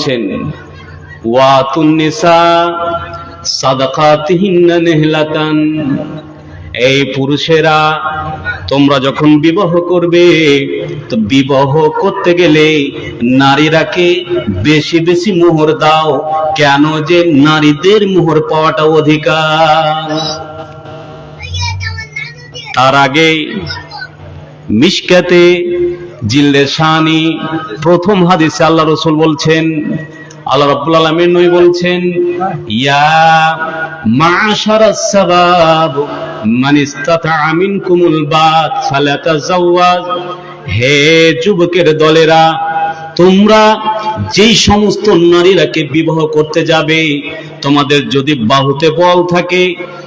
বলছেন এই পুরুষেরা, তোমরা যখন বিবাহ করবে, তো বিবাহ করতে গেলে নারীরাকে বেশি বেশি মোহর দাও। কেন যে নারীদের মোহর পাওয়াটা অধিকার। তার আগে মিশকাতে জিল্লে শানি, প্রথম হাদিসে আল্লাহ রসুল বলছেন, আল্লাহ রাব্বুল আলামিন নবী বলছেন, ইয়া মাশারাস সাবাব, মান ইসতাতা মিনকুমুল বাত ফালাতাজাওয়াজ হে যুবকের দলেরা, তোমরা যেই সমস্ত নারীরাকে বিবাহ করতে যাবে, তোমাদের যদি বাহুতে বল থাকে,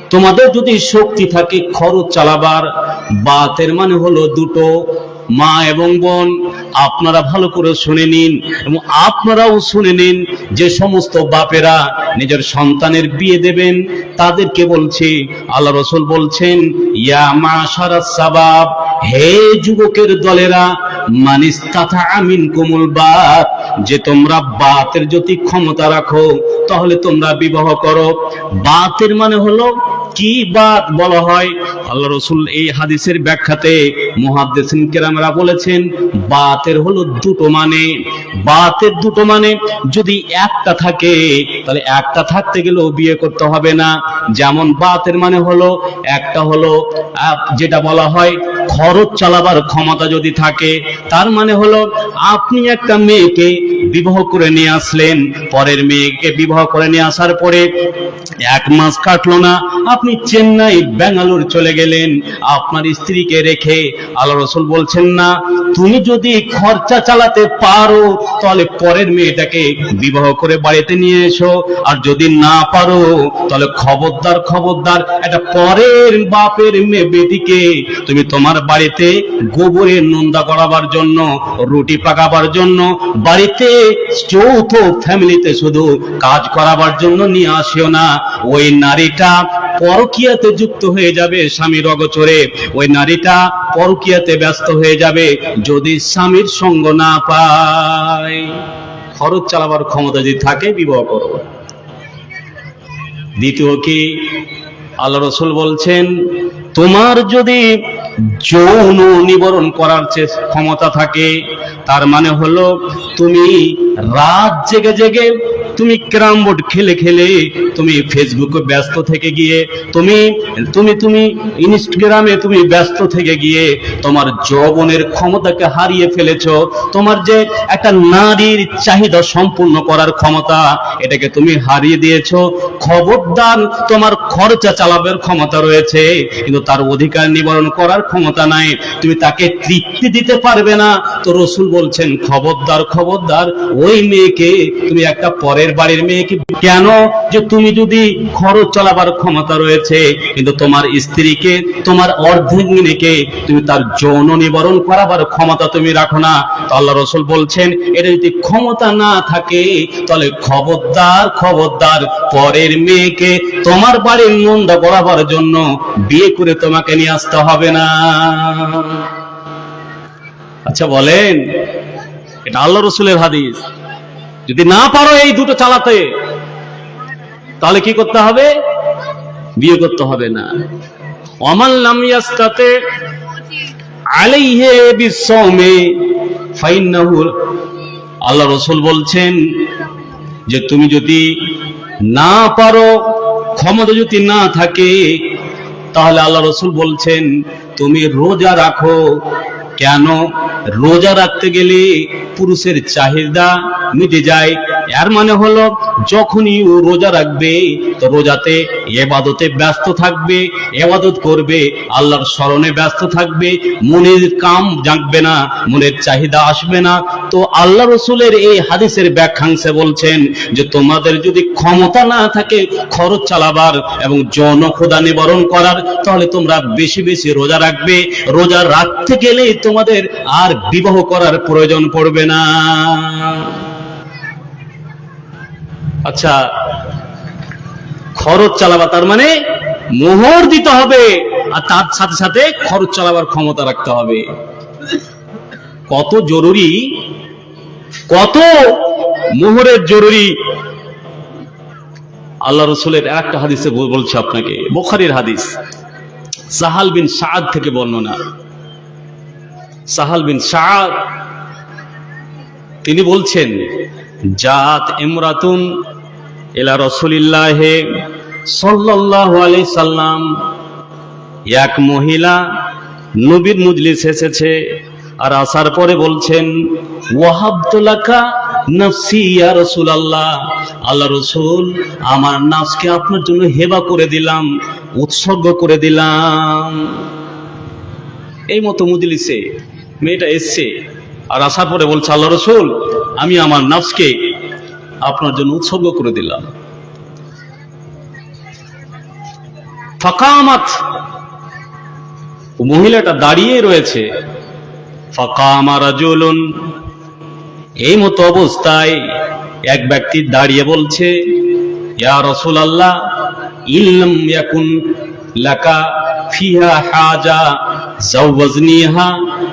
তোমাদের যদি শক্তি থাকে খরচ চালাবার, বাতের মানে হলো দুটো মা এবং বোন, আপনারা ভালো করে শুনে নিন এবং আপনারাও শুনে নিন যে সমস্ত বাপেরা নিজের সন্তানের বিয়ে দেবেন। তাদেরকে বলছি, আল্লাহ রসুল বলছেন, ইয়া মা সারা সাবাব, হে যুবকের দলেরা, মানিস তাথা আমিন কুমুল বাত, যে তোমরা বাতের যদি ক্ষমতা রাখো, তাহলে তোমরা বিবাহ করো। বাতের মানে হলো কি বাত বলা হয়? আল্লাহ রসুল এই হাদিসের ব্যাখ্যাতে মুহাদ্দিসিন কেরামরা বলেছেন, বাতের হলো দুটো মানে। বাতের দুটো মানে যদি একটা থাকে, তাহলে একটা থাকতে গেলেও বিয়ে করতে হবে না। যেমন বাতের মানে হলো, একটা হলো যেটা বলা হয়, খরচ চালাবার ক্ষমতা যদি থাকে, তার মানে হলো আপনি একটা মেয়েকে বিবাহ করে নিয়ে আসলেন, পরের মেয়েকে বিবাহ করে নিয়ে আসার পরে এক মাস কাটলো না আপনি চেন্নাই, ব্যাঙ্গালোর চলে গেলেন, আপনার স্ত্রীকে রেখে আল্লাহ রসুল বলছেন না, তুমি যদি খরচা চালাতে পারো, তাহলে পরের মেয়েটাকে বিবাহ করে বাড়িতে নিয়ে এসো। আর যদি না পারো, তাহলে খবরদার খবরদার, একটা পরের বাপের মেয়ে, বেটিকে তুমি তোমার বাড়িতে গোবরের নন্দা করাবার জন্য, রুটি পাকাবার জন্য, বাড়িতে চৌথ ফ্যামিলিতে শুধু কাজ করাবার জন্য নিয়ে আসিও না। ওই নারীটা পরকিয়াতে যুক্ত হয়ে যাবে স্বামীর অগচরে ওই নারীটা পরকিয়াতে ব্যস্ত হয়ে যাবে যদি স্বামীর সঙ্গ না পায়। খরচ চালাবার ক্ষমতা যদি থাকে, বিবাহ করো। দ্বিতীয় কি? আল্লাহ রসুল বলছেন, তোমার যদি যৌন নিবরণ করার ক্ষমতা থাকে, তার মানে হলো তুমি রাত জেগে জেগে তুমি ক্যারাম বোর্ড খেলে খেলে তুমি ফেসবুকে ব্যস্ত থেকে গিয়ে, তুমি তুমি তুমি ইনস্টাগ্রামে তুমি ব্যস্ত থেকে গিয়ে তোমার যৌবনের ক্ষমতাকে হারিয়ে ফেলেছো। তোমার যে একটা নারীর চাহিদা সম্পূর্ণ করার ক্ষমতা, এটাকে তুমি হারিয়ে দিয়েছ। খবরদার তোমার খরচা চালাবার ক্ষমতা রয়েছে, কিন্তু তার অধিকার নিবারণ করার ক্ষমতা নাই। তুমি তাকে তৃপ্তি দিতে পারবে না। তো রসুল বলছেন, খবরদার খবরদার, ওই মেয়েকে তুমি একটা পরের বাড়ির মেয়েকে কেন যে তুমি যদি খরচ চালাবার ক্ষমতা রয়েছে, কিন্তু তোমার স্ত্রীকে, তোমার অর্ধেঙ্গিনীকে তুমি তার যৌন নিবারণ করাবার ক্ষমতা তুমি রাখো না। তো আল্লাহ রসুল বলছেন এটা যদি ক্ষমতা না থাকে, তাহলে খবরদার খবরদার পরের মেয়েকে তোমার বাড়ির মন্দা করাবার জন্য বিয়ে করে তোমাকে নিয়ে আসতে হবে না। আচ্ছা বলেন, এটা আল্লাহ রসুলের হাদিস। যদি না পারো এই দুটো চালাতে, তাহলে কি করতে হবে? বিয়ে করতে হবে না। অমান লামিয়াস্তাতে আলাইহে বিশ্বমে ফাইন্নাহু, আল্লাহ রসুল বলছেন যে তুমি যদি না পারো, ক্ষমতা যদি না থাকে, তাহলে আল্লাহ রসুল বলছেন, তুমি রোজা রাখো। কেন? রোজা রাখতে গেলে পুরুষের চাহিদা মিটে যায়। এর মানে হলো, যখনই ও রোজা রাখবে, তো রোজাতে এবাদতে ব্যস্ত থাকবে, এবাদত করবে, আল্লাহর স্মরণে ব্যস্ত থাকবে, মনের কাম জাগবে না, মনের চাহিদা আসবে না। তো আল্লাহ রসুলের এই হাদিসের ব্যাখ্যাংশে বলছেন যে, তোমাদের যদি ক্ষমতা না থাকে খরচ চালাবার এবং যৌন ক্ষুদা নিবারণ করার, তাহলে তোমরা বেশি বেশি রোজা রাখবে। রোজা রাখতে গেলে তোমাদের আর বিবাহ করার প্রয়োজন পড়বে না। আচ্ছা খরচ চালাবা তার মানে মোহর দিতে হবে, আর তার সাথে সাথে খরচ চালাবার ক্ষমতা রাখতে হবে। কত জরুরি, কত মোহরের জরুরি? আল্লাহ রসুলের একটা হাদিসে বলছে আপনাকে, বোখারির হাদিস, সাহাল বিন সাদ থেকে বর্ণনা। সাহাল বিন সাদ, তিনি বলছেন, জাত ইমরাতুন এলা রসুলিল্লাহ সাল্লাল্লাহু আলাইহি সাল্লাম, এক মহিলা নবীর মজলিস এসেছে আর আসার পরে বলছেন ওয়াহাবতুলাকা নফসি ইয়া রাসূলুল্লাহ। আল্লাহ রসুল, আমার নাফসকে আপনার জন্য হেবা করে দিলাম, উৎসর্গ করে দিলাম। এই মতো মজলিসে মেয়েটা এসছে আর আসার পরে বলছে, আল্লাহ রসুল, আমি আমার নাফসকে আপনার জন্য উৎসর্গ করে দিলাম। ফাকামাত মহিলাটা দাঁড়িয়ে রয়েছে। ফাকামা রাজুলুন, এই মতো অবস্থায় এক ব্যক্তি দাঁড়িয়ে বলছে, ইয়া লাকা ফিহা হাজা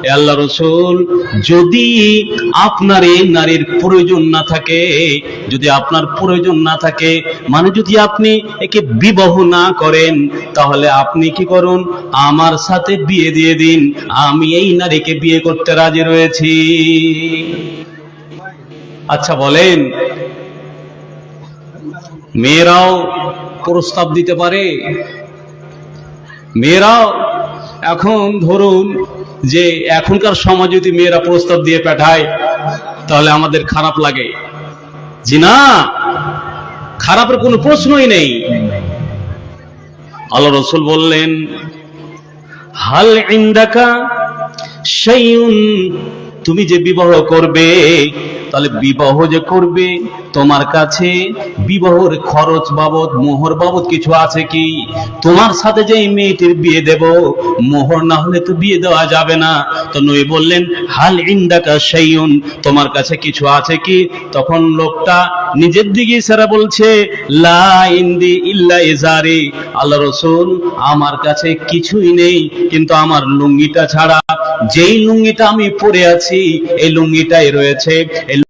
আল্লাহ রসুল, যদি আপনার এই নারীর প্রয়োজন না থাকে, যদি আপনার প্রয়োজন না থাকে মানে যদি আপনি একে বিবাহ না করেন, তাহলে আপনি কি করুন? আমার সাথে বিয়ে দিয়ে দিন, আমি এই নারীকে বিয়ে করতে রাজি রয়েছি। আচ্ছা বলেন। মেয়েরাও প্রস্তাব দিতে পারে? মেয়েরাও, এখন ধরুন যে এখনকার সমাজ যদি মেয়েরা প্রস্তাব দিয়ে পাঠায়, তাহলে আমাদের খারাপ লাগে। জি না, খারাপের কোনো প্রশ্নই নেই। আল্লাহ রসুল বললেন, হাল ইন্দাকা শাইউন, তুমি যে বিবাহ করবে, তাহলে বিবাহ যে করবে তোমার কাছে বিবাহর খরচ বাবদ, মোহর বাবদ কিছু আছে কি? তোমার সাথে যে মেয়েটির বিয়ে দেব, মোহর না হলে তো বিয়ে দেওয়া যাবে না। তো নই বললেন, হাল ইন্দাকা শাইউন তোমার কাছে কিছু আছে কি? তখন লোকটা নিজের দিকে সারা বলছে, লা ইন্দি ইল্লা ইজারি আল্লাহ রসুল, আমার কাছে কিছুই নেই, কিন্তু আমার লুঙ্গিটা ছাড়া, যেই লুঙ্গিটা আমি পরে আছি, এই লুঙ্গিটাই রয়েছে